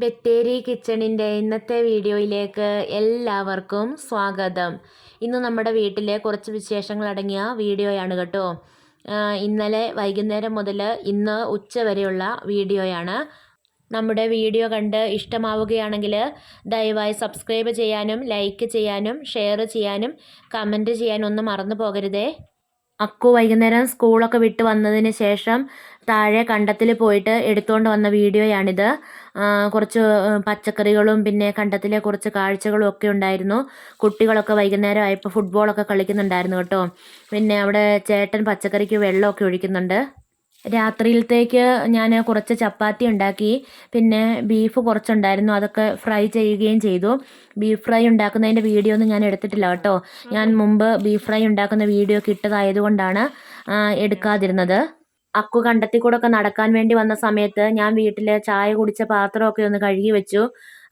ബത്തേരി കിച്ചണിന്റെ ഇന്നത്തെ വീഡിയോയിലേക്ക് എല്ലാവർക്കും സ്വാഗതം. ഇന്ന് നമ്മുടെ വീട്ടിലെ കുറച്ച് വിശേഷങ്ങൾ അടങ്ങിയ വീഡിയോയാണ് കേട്ടോ. ഇന്നലെ വൈകുന്നേരം മുതൽ ഇന്ന് ഉച്ച വരെയുള്ള വീഡിയോയാണ്. നമ്മുടെ വീഡിയോ കണ്ട് ഇഷ്ടമാവുകയാണെങ്കിൽ ദയവായി സബ്സ്ക്രൈബ് ചെയ്യാനും ലൈക്ക് ചെയ്യാനും ഷെയർ ചെയ്യാനും കമന്റ് ചെയ്യാനും ഒന്നും മറന്നു പോകരുതേ. അക്കു വൈകുന്നേരം സ്കൂളൊക്കെ വിട്ട് വന്നതിന് ശേഷം താഴെ കണ്ടത്തിൽ പോയിട്ട് എടുത്തുകൊണ്ട് വന്ന വീഡിയോയാണിത്. കുറച്ച് പച്ചക്കറികളും പിന്നെ കണ്ടത്തിലെ കുറച്ച് കാഴ്ചകളും ഒക്കെ ഉണ്ടായിരുന്നു. കുട്ടികളൊക്കെ വൈകുന്നേരം ആയപ്പോൾ ഫുട്ബോളൊക്കെ കളിക്കുന്നുണ്ടായിരുന്നു കേട്ടോ. പിന്നെ അവിടെ ചേട്ടൻ പച്ചക്കറിക്ക് വെള്ളമൊക്കെ ഒഴിക്കുന്നുണ്ട്. രാത്രിയിലത്തേക്ക് ഞാൻ കുറച്ച് ചപ്പാത്തി ഉണ്ടാക്കി പിന്നെ ബീഫ് കുറച്ചുണ്ടായിരുന്നു അതൊക്കെ ഫ്രൈ ചെയ്യുകയും ചെയ്തു. ബീഫ് ഫ്രൈ ഉണ്ടാക്കുന്നതിന്റെ വീഡിയോ ഒന്നും ഞാൻ എടുത്തിട്ടില്ല കേട്ടോ. ഞാൻ മുമ്പ് ബീഫ് ഫ്രൈ ഉണ്ടാക്കുന്ന വീഡിയോ കിട്ടതായതുകൊണ്ടാണ് എടുക്കാതിരുന്നത്. അക്കു കണ്ടത്തി ഒക്കെ നടക്കാൻ വേണ്ടി വന്ന സമയത്ത് ഞാൻ വീട്ടിൽ ചായ കുടിച്ച പാത്രമൊക്കെ ഒന്ന് കഴുകി വെച്ചു.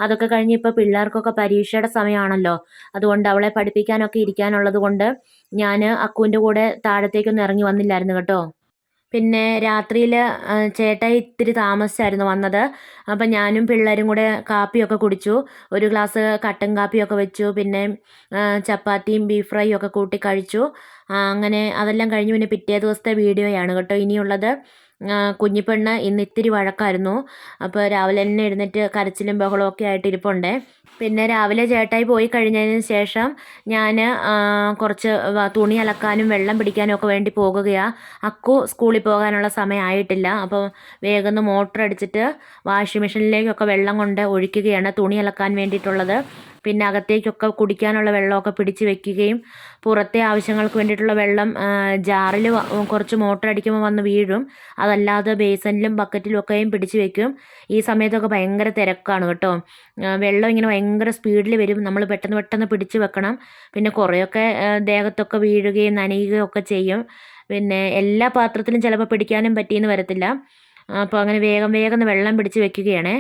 അതൊക്കെ കഴിഞ്ഞ് ഇപ്പോൾ പിള്ളേർക്കൊക്കെ പരീക്ഷയുടെ സമയമാണല്ലോ. അതുകൊണ്ട് അവളെ പഠിപ്പിക്കാനൊക്കെ ഇരിക്കാനുള്ളത് കൊണ്ട് ഞാൻ അക്കുവിന്റെ കൂടെ താഴത്തേക്കൊന്നും ഇറങ്ങി വന്നില്ലായിരുന്നു കേട്ടോ. പിന്നെ രാത്രിയിൽ ചേട്ടായി ഇത്തിരി താമസിച്ചായിരുന്നു വന്നത്. അപ്പം ഞാനും പിള്ളേരും കൂടെ കാപ്പിയൊക്കെ കുടിച്ചു. ഒരു ഗ്ലാസ് കട്ടൻ കാപ്പിയൊക്കെ വെച്ചു. പിന്നെ ചപ്പാത്തിയും ബീഫ് ഫ്രൈയും ഒക്കെ കൂട്ടി കഴിച്ചു. അങ്ങനെ അതെല്ലാം കഴിഞ്ഞ് പിന്നെ പിറ്റേ ദിവസത്തെ വീഡിയോയാണ് കേട്ടോ ഇനിയുള്ളത്. കുഞ്ഞിപ്പെണ്ണ് ഇന്ന് ഇത്തിരി വഴക്കായിരുന്നു. അപ്പോൾ രാവിലെ തന്നെ എഴുന്നേറ്റ് കരച്ചിലും ബഹളവും ഒക്കെ ആയിട്ട് ഇരിപ്പുണ്ട്. പിന്നെ രാവിലെ ചേട്ടായി പോയി കഴിഞ്ഞതിന് ശേഷം ഞാൻ കുറച്ച് തുണി അലക്കാനും വെള്ളം പിടിക്കാനും ഒക്കെ വേണ്ടി പോകുകയാണ് അക്കു സ്കൂളിൽ പോകാനുള്ള സമയമായിട്ടില്ല അപ്പോൾ വേഗം മോട്ടർ അടിച്ചിട്ട് വാഷിംഗ് മെഷീനിലേക്കൊക്കെ വെള്ളം കൊണ്ട് ഒഴിക്കുകയാണ് തുണി അലക്കാൻ വേണ്ടിയിട്ടുള്ളത്. പിന്നെ അകത്തേക്കൊക്കെ കുടിക്കാനുള്ള വെള്ളമൊക്കെ പിടിച്ച് വെക്കുകയും പുറത്തെ ആവശ്യങ്ങൾക്ക് വേണ്ടിയിട്ടുള്ള വെള്ളം ജാറിൽ കുറച്ച് മോട്ടർ അടിക്കുമ്പോൾ വന്ന് വീഴും. അതല്ലാതെ ബേസനിലും ബക്കറ്റിലും ഒക്കെയും പിടിച്ച് വെക്കും. ഈ സമയത്തൊക്കെ ഭയങ്കര തിരക്കാണ് കേട്ടോ. വെള്ളം ഇങ്ങനെ ഭയങ്കര സ്പീഡിൽ വരും. നമ്മൾ പെട്ടെന്ന് പെട്ടെന്ന് പിടിച്ച് വെക്കണം. പിന്നെ കുറേയൊക്കെ ദേഹത്തൊക്കെ വീഴുകയും നനയുകയും ഒക്കെ ചെയ്യും. പിന്നെ എല്ലാ പാത്രത്തിലും ചിലപ്പോൾ പിടിക്കാനും പറ്റിയെന്ന് വരത്തില്ല. അപ്പോൾ അങ്ങനെ വേഗം വേഗം വെള്ളം പിടിച്ച് വെക്കുകയാണേ.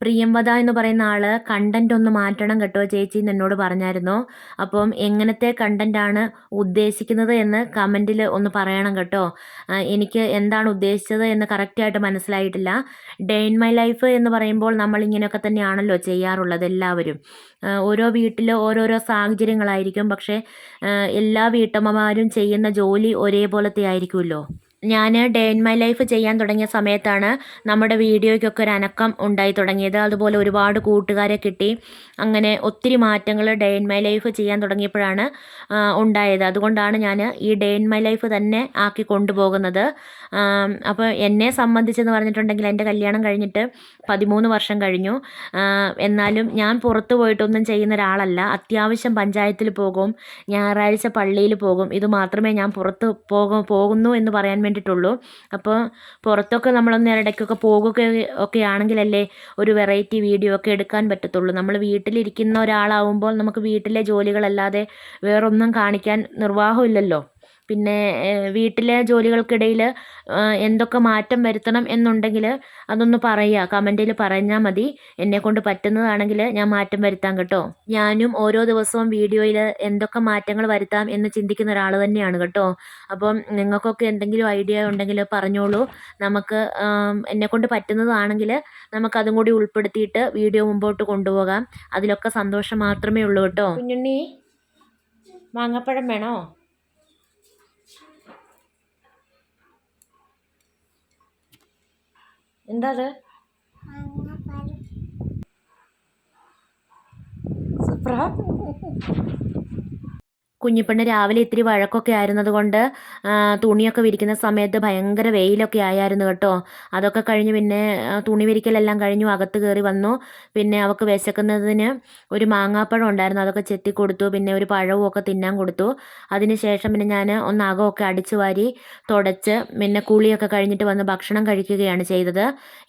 പ്രിയംവദ എന്ന് പറയുന്ന ആൾ കണ്ടന്റ് ഒന്ന് മാറ്റണം കേട്ടോ ചേച്ചി എന്നോട് പറഞ്ഞായിരുന്നു. അപ്പം എങ്ങനത്തെ കണ്ടന്റാണ് ഉദ്ദേശിക്കുന്നത് എന്ന് കമന്റിൽ ഒന്ന് പറയണം കേട്ടോ. എനിക്ക് എന്താണ് ഉദ്ദേശിച്ചത് എന്ന് കറക്റ്റായിട്ട് മനസ്സിലായിട്ടില്ല. ഡേ ഇൻ മൈ ലൈഫ് എന്ന് പറയുമ്പോൾ നമ്മൾ ഇങ്ങനെയൊക്കെ തന്നെയാണല്ലോ ചെയ്യാറുള്ളത് എല്ലാവരും. ഓരോ വീട്ടിൽ ഓരോരോ സാഹചര്യങ്ങളായിരിക്കും. പക്ഷേ എല്ലാ വീട്ടമ്മമാരും ചെയ്യുന്ന ജോലി ഒരേപോലത്തെ ആയിരിക്കുമല്ലോ. ഞാൻ ഡേ ഇൻ മൈ ലൈഫ് ചെയ്യാൻ തുടങ്ങിയ സമയത്താണ് നമ്മുടെ വീഡിയോയ്ക്കൊക്കെ ഒരു അനക്കം ഉണ്ടായി തുടങ്ങിയത്. അതുപോലെ ഒരുപാട് കൂട്ടുകാരെ കിട്ടി. അങ്ങനെ ഒത്തിരി മാറ്റങ്ങൾ ഡേ ഇൻ മൈ ലൈഫ് ചെയ്യാൻ തുടങ്ങിയപ്പോഴാണ് ഉണ്ടായത്. അതുകൊണ്ടാണ് ഞാൻ ഈ ഡേ ഇൻ മൈ ലൈഫ് തന്നെ ആക്കി കൊണ്ടുപോകുന്നത്. അപ്പോൾ എന്നെ സംബന്ധിച്ചെന്ന് പറഞ്ഞിട്ടുണ്ടെങ്കിൽ എന്റെ കല്യാണം കഴിഞ്ഞിട്ട് പതിമൂന്ന് വർഷം കഴിഞ്ഞു. എന്നാലും ഞാൻ പുറത്ത് പോയിട്ടൊന്നും ചെയ്യുന്ന ഒരാളല്ല. അത്യാവശ്യം പഞ്ചായത്തിൽ പോകും. ഞായറാഴ്ച പള്ളിയിൽ പോകും. ഇത് മാത്രമേ ഞാൻ പുറത്ത് പോകും പോകുന്നു എന്ന് പറയാൻ വേണ്ടിയിട്ടുള്ളൂ. അപ്പോൾ പുറത്തൊക്കെ നമ്മളൊന്ന് ഇടയ്ക്കൊക്കെ പോകുക ഒക്കെ ആണെങ്കിലല്ലേ ഒരു വെറൈറ്റി വീഡിയോ ഒക്കെ എടുക്കാൻ പറ്റത്തുള്ളൂ. നമ്മൾ വീട്ടിലിരിക്കുന്ന ഒരാളാവുമ്പോൾ നമുക്ക് വീട്ടിലെ ജോലികളല്ലാതെ വേറൊന്നും കാണിക്കാൻ നിർവാഹമില്ലല്ലോ. പിന്നെ വീട്ടിലെ ജോലികൾക്കിടയിൽ എന്തൊക്കെ മാറ്റം വരുത്തണം എന്നുണ്ടെങ്കിൽ അതൊന്ന് പറയുക. കമന്റിൽ പറഞ്ഞാൽ മതി. എന്നെക്കൊണ്ട് പറ്റുന്നതാണെങ്കിൽ ഞാൻ മാറ്റം വരുത്താം കേട്ടോ. ഞാനും ഓരോ ദിവസവും വീഡിയോയിൽ എന്തൊക്കെ മാറ്റങ്ങൾ വരുത്താം എന്ന് ചിന്തിക്കുന്ന ഒരാൾ തന്നെയാണ് കേട്ടോ. അപ്പം നിങ്ങൾക്കൊക്കെ എന്തെങ്കിലും ഐഡിയ ഉണ്ടെങ്കിൽ പറഞ്ഞോളൂ. നമുക്ക് എന്നെക്കൊണ്ട് പറ്റുന്നതാണെങ്കിൽ നമുക്കതും കൂടി ഉൾപ്പെടുത്തിയിട്ട് വീഡിയോ മുമ്പോട്ട് കൊണ്ടുപോകാം. അതിലൊക്കെ സന്തോഷം മാത്രമേ ഉള്ളൂ കേട്ടോ. കുഞ്ഞുണ്ണി മാങ്ങപ്പഴം വേണോ? എന്താ അത് സൂപ്പറാ. കുഞ്ഞിപ്പെണ്ണ് രാവിലെ ഇത്തിരി വഴക്കൊക്കെ ആയിരുന്നത് കൊണ്ട് തുണിയൊക്കെ വിരിക്കുന്ന സമയത്ത് ഭയങ്കര വെയിലൊക്കെ ആയായിരുന്നു കേട്ടോ. അതൊക്കെ കഴിഞ്ഞ് പിന്നെ തുണി വിരിക്കലെല്ലാം കഴിഞ്ഞു അകത്ത് കയറി വന്നു. പിന്നെ അവൾക്ക് വിശക്കുന്നതിന് ഒരു മാങ്ങാപ്പഴം ഉണ്ടായിരുന്നു അതൊക്കെ ചെത്തി കൊടുത്തു. പിന്നെ ഒരു പഴവും ഒക്കെ തിന്നാൻ കൊടുത്തു. അതിന് ശേഷം പിന്നെ ഞാൻ ഒന്ന് അകമൊക്കെ അടിച്ചു വാരി തുടച്ച് പിന്നെ കുളിയൊക്കെ കഴിഞ്ഞിട്ട് വന്ന് ഭക്ഷണം കഴിക്കുകയാണ് ചെയ്തത്.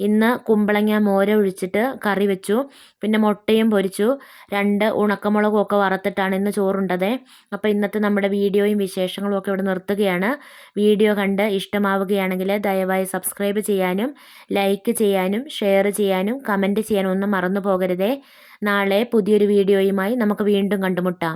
ഇന്ന് കുമ്പളങ്ങ മോര ഒഴിച്ചിട്ട് കറി വെച്ചു. പിന്നെ മുട്ടയും പൊരിച്ചു. രണ്ട് ഉണക്കമുളകും ഒക്കെ വറുത്തിട്ടാണ് ഇന്ന് ചോറുണ്ടത്. അപ്പോൾ ഇന്നത്തെ നമ്മുടെ വീഡിയോയും വിശേഷങ്ങളും ഒക്കെ ഇവിടെ നിർത്തുകയാണ്. വീഡിയോ കണ്ട് ഇഷ്ടമാവുകയാണെങ്കിൽ ദയവായി സബ്സ്ക്രൈബ് ചെയ്യാനും ലൈക്ക് ചെയ്യാനും ഷെയർ ചെയ്യാനും കമന്റ് ചെയ്യാനും ഒന്നും മറന്നു പോകരുതേ. നാളെ പുതിയൊരു വീഡിയോയുമായി നമുക്ക് വീണ്ടും കണ്ടുമുട്ടാം.